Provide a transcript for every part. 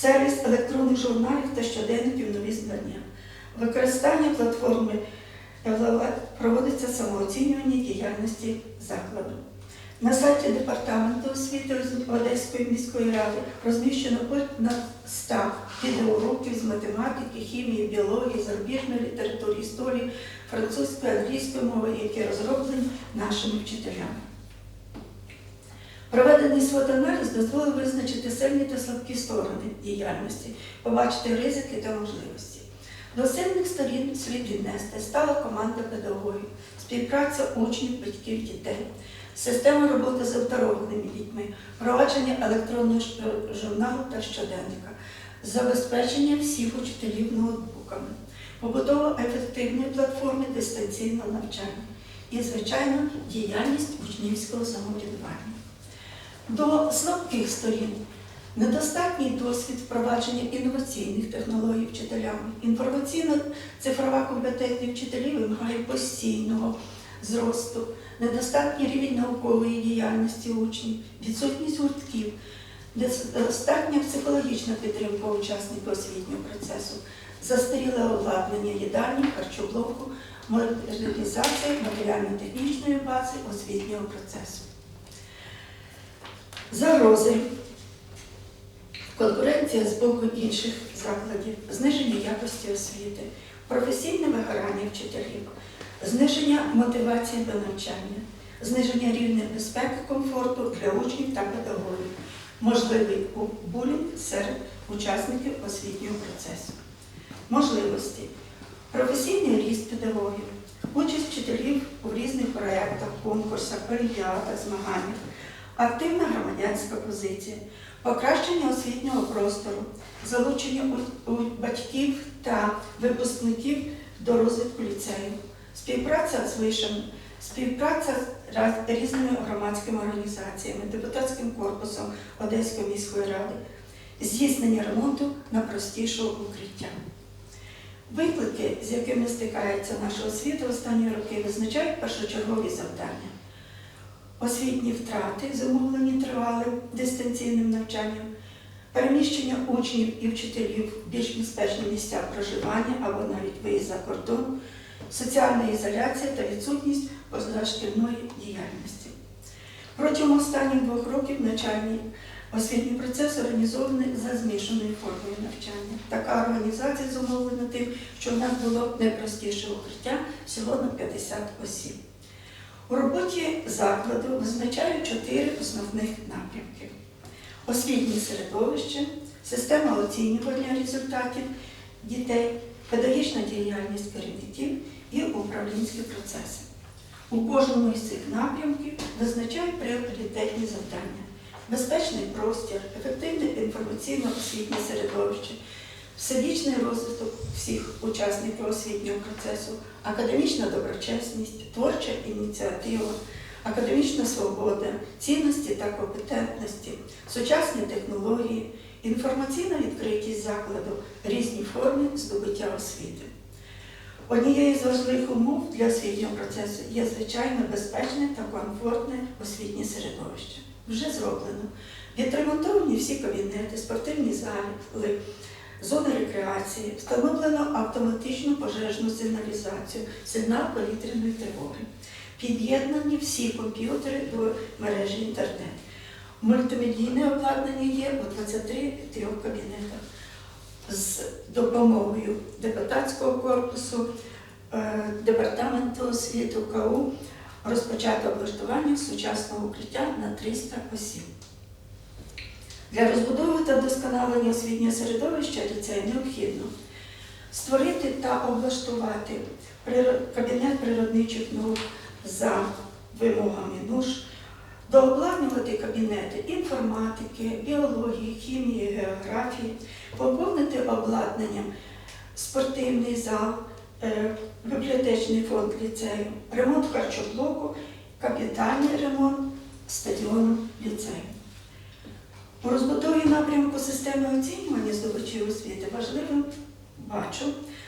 сервіс електронних журналів та щоденників нові знання, використання платформи проводиться самооцінювання діяльності закладу. На сайті департаменту освіти Одеської міської ради розміщено понад 100 відеоуроків з математики, хімії, біології, зарубіжної літератури, історії, французької, англійської мови, які розроблені нашими вчителями. Проведений свотаналіз дозволив визначити сильні та слабкі сторони діяльності, побачити ризики та можливості. До сильних сторін слід віднести стала команда педагогів, співпраця учнів, батьків, дітей, система роботи з обдарованими дітьми, впровадження електронного журналу та щоденника, забезпечення всіх учителів ноутбуками, побудова ефективної платформи дистанційного навчання і, звичайно, діяльність учнівського самоврядування. До слабких сторін. Недостатній досвід впровадження інноваційних технологій вчителями. Інформаційно-цифрова компетентність вчителів вимагає постійного зросту, недостатній рівень наукової діяльності учнів, відсутність гуртків, недостатня психологічна підтримка учасників освітнього процесу, застаріле обладнання їдальні, харчоблоку, модернізація матеріально-технічної бази освітнього процесу. Загрози. Конкуренція з боку інших закладів, зниження якості освіти, професійне вигорання вчителів, зниження мотивації до навчання, зниження рівня безпеки, комфорту для учнів та педагогів, можливий булінг серед учасників освітнього процесу. Можливості. Професійний ріст педагогів, участь вчителів у різних проєктах, конкурсах, олімпіадах, змаганнях, активна громадянська позиція, покращення освітнього простору, залучення батьків та випускників до розвитку ліцею, співпраця з вишами, співпраця з різними громадськими організаціями, депутатським корпусом Одеської міської ради, здійснення ремонту на простішого укриття. Виклики, з якими стикається наша освіта останні роки, визначають першочергові завдання. Освітні втрати, зумовлені тривалим дистанційним навчанням, переміщення учнів і вчителів в більш безпечні місця проживання або навіть виїзд за кордон, соціальна ізоляція та відсутність позашкільної діяльності. Протягом останніх двох років навчальний освітній процес організований за змішаною формою навчання. Така організація зумовлена тим, що в нас було найпростіше укриття всього на 50 осіб. У роботі закладу визначають чотири основних напрямки: освітнє середовище, система оцінювання результатів дітей, педагогічна діяльність керівників і управлінські процеси. У кожному із цих напрямків визначають пріоритетні завдання: безпечний простір, ефективне інформаційно-освітнє середовище, всебічний розвиток всіх учасників освітнього процесу, академічна доброчесність, творча ініціатива, академічна свобода, цінності та компетентності, сучасні технології, інформаційна відкритість закладу, різні форми здобуття освіти. Однією з важливих умов для освітнього процесу є звичайно безпечне та комфортне освітнє середовище. Вже зроблено. Відремонтовані всі кабінети, спортивні зали, зони рекреації, встановлено автоматичну пожежну сигналізацію, сигнал повітряної тривоги. Під'єднані всі комп'ютери до мережі інтернет. Мультимедійне обладнання є у 23 кабінетах. З допомогою депутатського корпусу, е, департаменту освіти КАУ розпочато облаштування сучасного укриття на 300 осіб. Для розбудови та вдосконалення освітнього середовища ліцею необхідно створити та облаштувати кабінет природничих наук за вимогами НУШ, дообладнувати кабінети інформатики, біології, хімії, географії, поповнити обладнанням спортивний зал, е, бібліотечний фонд ліцею, ремонт харчоблоку, капітальний ремонт стадіону ліцею. У розбудові напрямку системи оцінювання здобувачів освіти важливим бачу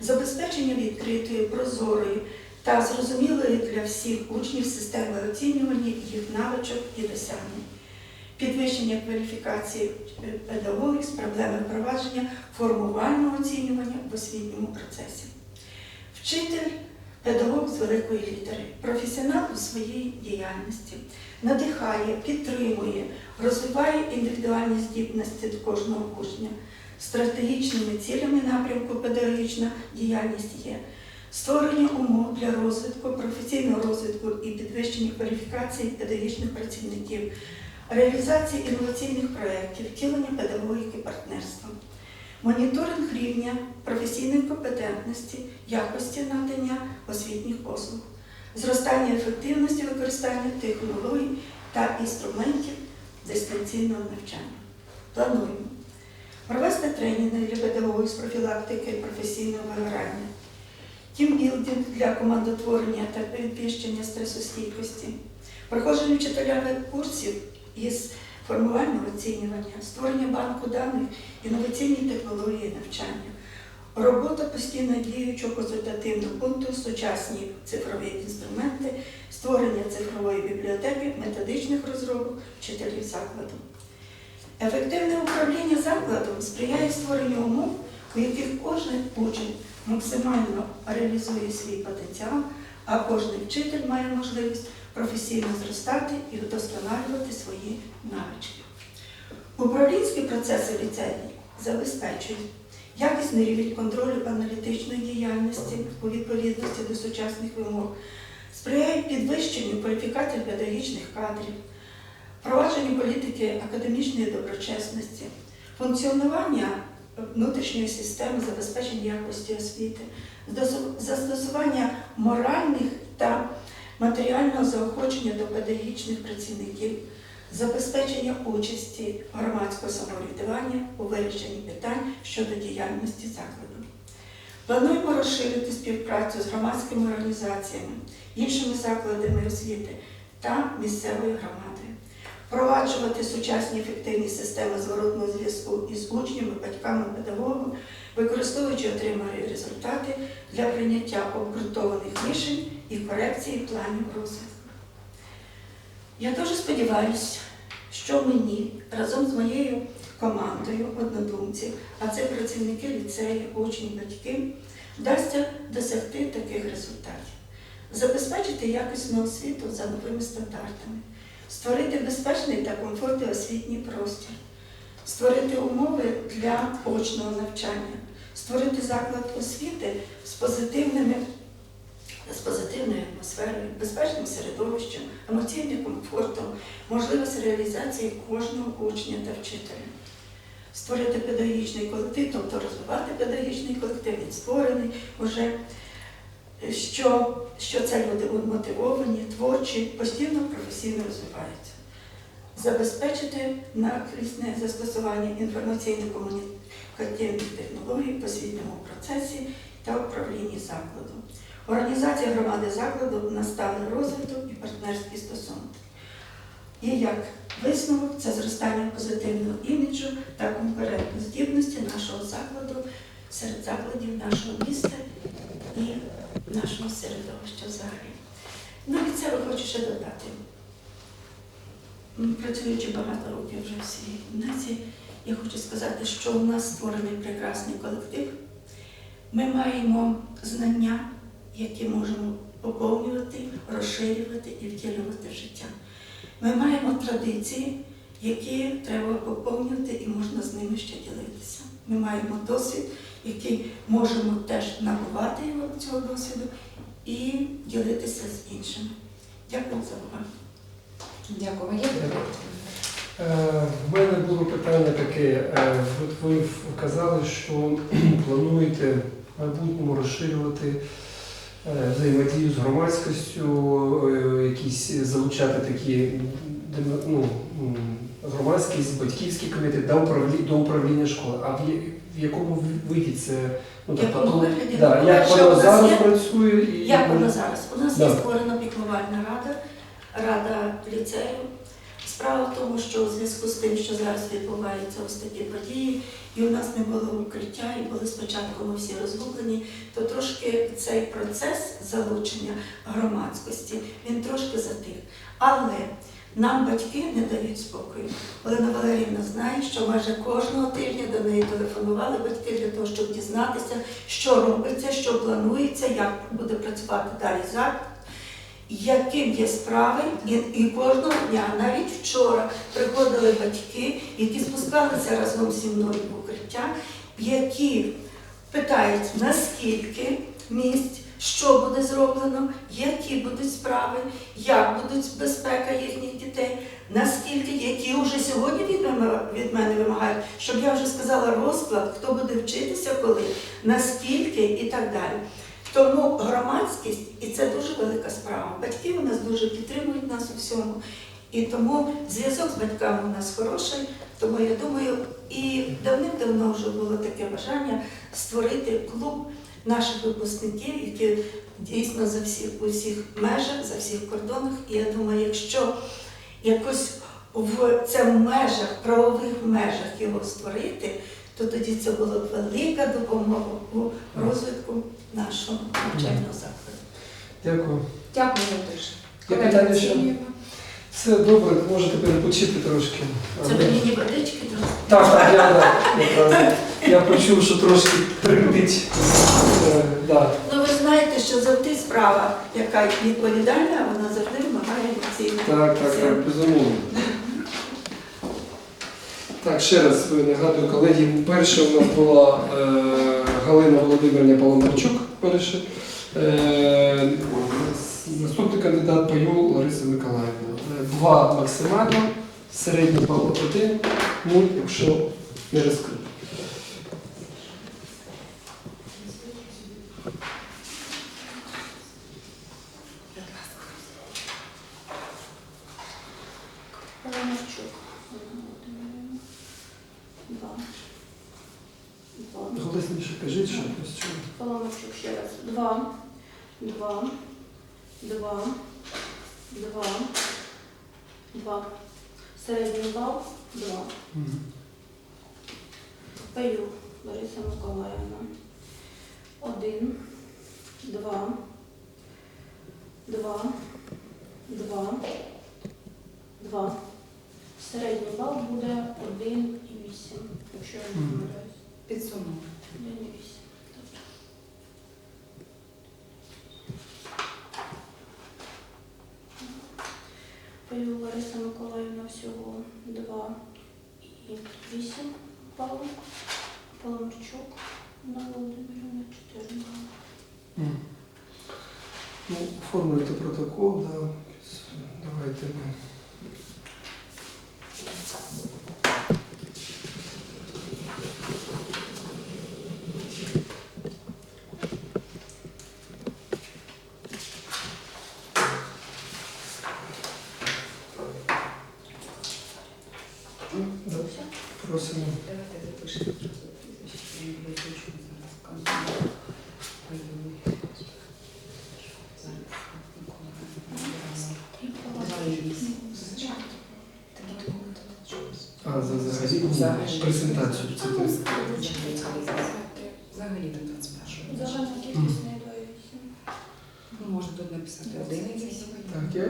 забезпечення відкритої, прозорої та зрозумілої для всіх учнів системи оцінювання їх навичок і досягнень. підвищення кваліфікації е, педагогів з проблеми впровадження формувального оцінювання в освітньому процесі. Вчитель педагог з великої літери, професіонал у своїй діяльності, надихає, підтримує, розвиває індивідуальні здібності кожного учня. Стратегічними цілями напрямку педагогічна діяльність є створення умов для розвитку, професійного розвитку і підвищення кваліфікації педагогічних працівників, реалізації інноваційних проєктів, втілення педагогіки партнерства, моніторинг рівня професійної компетентності, якості надання освітніх послуг, зростання ефективності використання технологій та інструментів дистанційного навчання. Плануємо провести тренінги для педагогів з профілактики і професійного вигорання, тімбілдинг для командотворення та підвищення стресостійкості, проходження вчителями курсів із формувального оцінювання, створення банку даних, інноваційні технології навчання, робота постійно діючого консультативного пункту, сучасні цифрові інструменти, створення цифрової бібліотеки, методичних розробок вчителів закладу. Ефективне управління закладом сприяє створенню умов, у яких кожен учень максимально реалізує свій потенціал, а кожен вчитель має можливість професійно зростати і вдосконалювати свої навички. Управлінські процеси ліцею забезпечують якісний рівень контролю аналітичної діяльності у відповідності до сучасних вимог, сприяють підвищенню кваліфікації педагогічних кадрів, впровадженню політики академічної доброчесності, функціонування внутрішньої системи забезпечення якості освіти, застосування моральних та матеріального заохочення до педагогічних працівників, забезпечення участі громадського самоврядування у вирішенні питань щодо діяльності закладу. Плануємо розширити співпрацю з громадськими організаціями, іншими закладами освіти та місцевою громадою, впроваджувати сучасні ефективні системи зворотного зв'язку із учнями, батьками, педагогами, використовуючи отримані результати для прийняття обґрунтованих рішень і корекції планів розвитку. Я дуже сподіваюся, що мені разом з моєю командою однодумців, а це працівники ліцею, учні, батьки, вдасться досягти таких результатів, забезпечити якісну освіту за новими стандартами, створити безпечний та комфортний освітній простір, створити умови для очного навчання, створити заклад освіти з позитивними з позитивною атмосферою, безпечним середовищем, емоційним комфортом, можливість реалізації кожного учня та вчителя. Створити педагогічний колектив, тобто розвивати педагогічний колектив, він створений вже, що, що це люди мотивовані, творчі, постійно професійно розвиваються. Забезпечити наклісне застосування інформаційно-комунікативних технологій в освітньому процесі та управлінні закладом. Організація громади закладу на сталий розвиток і партнерські стосунки. І як висновок це зростання позитивного іміджу та конкурентоздібності нашого закладу серед закладів нашого міста і нашого середовища взагалі. Ну, від себе хочу ще додати. Працюючи багато років вже в цій гімназії, я хочу сказати, що у нас створений прекрасний колектив. Ми маємо знання, які можемо поповнювати, розширювати і втілювати в життя. Ми маємо традиції, які треба поповнювати і можна з ними ще ділитися. Ми маємо досвід, який можемо теж набувати його цього досвіду і ділитися з іншими. Дякую за увагу. Дякую. Питання? Е, мене було питання таке. е, От ви вказали, що плануєте в майбутньому розширювати е, взаємодію з громадськістю, е, якісь залучати такі ну, громадськість, батьківський комітет до управління, до управління школи. А в, в якому виді це ну, В якому вигляді? да, як воно зараз є- працює і Як воно зараз? У нас є створена піклувальна рада, рада ліцею. Тому, що у зв'язку з тим, що зараз відбуваються ось такі події, і у нас не було укриття, і були спочатку ми всі розгублені, то трошки цей процес залучення громадськості він трошки затих. Але Нам батьки не дають спокою. Олена Валерівна знає, що майже кожного тижня до неї телефонували батьки для того, щоб дізнатися, що робиться, що планується, як буде працювати далі заклад, яким є справи, і, і кожного дня, навіть вчора, приходили батьки, які спускалися разом зі мною в укриття, які питають, наскільки місць, що буде зроблено, які будуть справи, як буде безпека їхніх дітей, наскільки, які вже сьогодні від мене, вимагають, щоб я вже сказала розклад, хто буде вчитися коли, наскільки і так далі. Тому громадськість, і це дуже велика справа. Батьки у нас дуже підтримують нас у всьому. І тому зв'язок з батьками у нас хороший. Тому я думаю, і давним-давно вже було таке бажання створити клуб наших випускників, які дійсно за всіх у всіх межах, за всіх кордонах. І я думаю, якщо якось в це в межах, правових межах його створити, то тоді це була б велика допомога у розвитку нашого навчального закладу. Дякую. Дякую дуже. Є питання ще? Все добре, можете перепочити трошки. Це ви мені водички дали? Так, так, я, да, якраз. я почув, що трошки тремтить. Е, да. Ну ви знаєте, що завжди справа, яка відповідальна, вона завжди вимагає емоційної. Так, так, так, безумовно. Так, ще раз нагадую, колеги, перша у нас була е, Галина Володимирівна Паламарчук, перша. Е, наступний кандидат Паюл Лариса Миколаївна. Е, Два максимально, середній Павло один, ну, якщо не розкрито. Паламарчук. Олена Володимирівна. Два. Два. Голосніше кажіть, що хтось чує. Паламарчук ще раз. Два. Два. Два. Два. Два. Середній бал. Два. Паю Лариса Миколаївна. Один. Два. Два. Два. Два. Середній бал буде один і вісім. Якщо я не помиляюсь. Підсумуємо. Один і вісім. Yeah. А, за взагалі Взагалі. презентацію. Це ти. Взагалі до 21 Загальна кількість не до. Ну, Можна тут написати 11. Так, я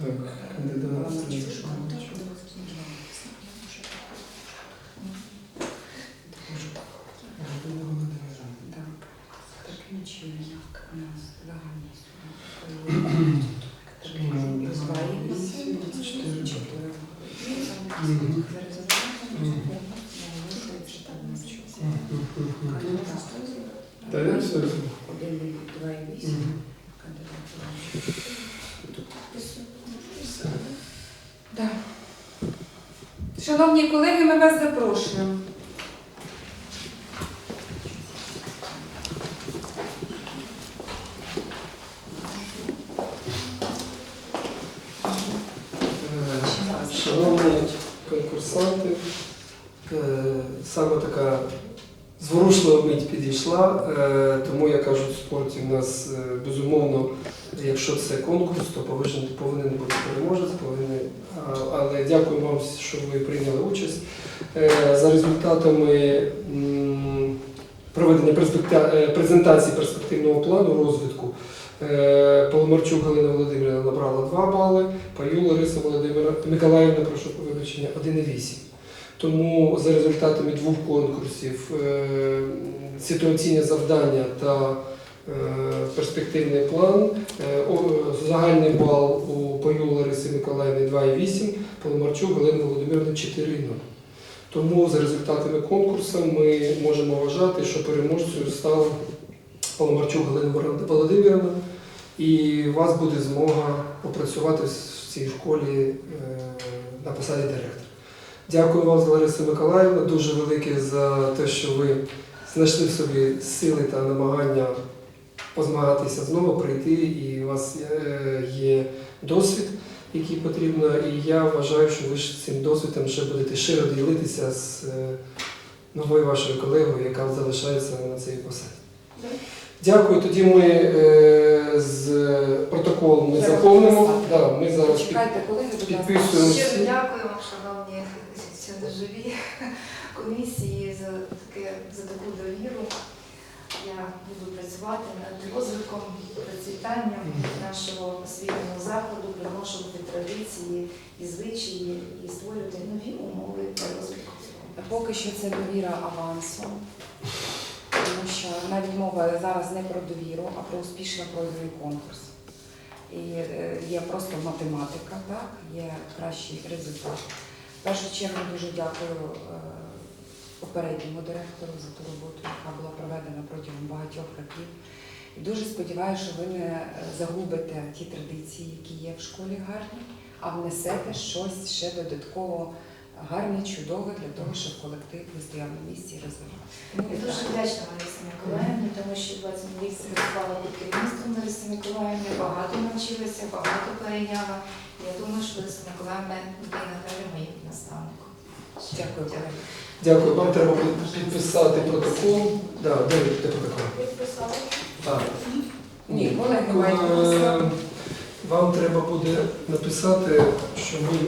А, так, кандидат. Паламарчук. Галина Володимирівна. Так. Таким чином у нас загальна сума. Ну, Два і вісім. Чотири. Чотири. Мгм. Зараз забираємо. Мгм. Наголошується Паламарчук. Мгм, мгм, мгм. Кандидат. Шановні колеги, ми вас запрошуємо. Е, Шановні конкурсанти, е, саме така зворушлива мить підійшла, е, тому я кажу, в спорті в нас е, безумовно, якщо це конкурс, то повинен, повинен бути переможець, повинен, але дякую вам, що ви прийняли участь. Е, За результатами проведення е, презентації перспективного плану розвитку Е, Поломарчук Галина Володимирівна набрала 2 бали, Паюл Лариса Володимира Миколаївна, прошу вибачення, 1,8. Тому за результатами двох конкурсів е, ситуаційне завдання та е, перспективний план. е, Загальний бал у Паюл Лариси Миколаївни 2,8, Поломарчук Галини Володимирівни 4,0. Тому за результатами конкурсу ми можемо вважати, що переможцею стала Паламарчук Галина Володимирівна, і у вас буде змога попрацювати в цій школі на посаді директора. Дякую вам, Лариса Миколаївна, дуже велике за те, що ви знайшли в собі сили та намагання позмагатися знову, прийти, і у вас е, є досвід, який потрібно. І я вважаю, що ви цим досвідом ще будете щиро ділитися з е, новою вашою колегою, яка залишається на цій посаді. Дякую. Тоді ми е, з протоколом ми заповнимо. Да, ми зараз Чекайте, будь підписуємо Щиро всі. дякуємо, шановні сьогодні комісії за таке за таку довіру. Я буду працювати над розвитком, процвітанням нашого освітнього закладу, приношувати традиції і звичаї і створювати нові умови для розвитку. Поки що це довіра авансом, тому що навіть мова зараз не про довіру, а про успішно пройдений конкурс. І е, є просто математика, так, є кращий результат. Першу чергу дуже дякую е, попередньому директору за ту роботу, яка була проведена протягом багатьох років. І дуже сподіваюся, що ви не е, загубите ті традиції, які є в школі гарні, а внесете щось ще додатково гарне, чудове для того, щоб колектив не стояв на місці і розвивався. Я дуже вдячна Ларисі Миколаївні, тому що 20 рік працювала під керівництвом Лариси Миколаївни, багато навчилася, багато перейняла. Я думаю, що Лариса Миколаївна буде надалі моїм наставником. Дякую, колеги. Дякую. Вам треба підписати протокол. Да, де ви протокол? Підписали. Так. Ні, колеги мають Е. Вам треба буде написати, що ви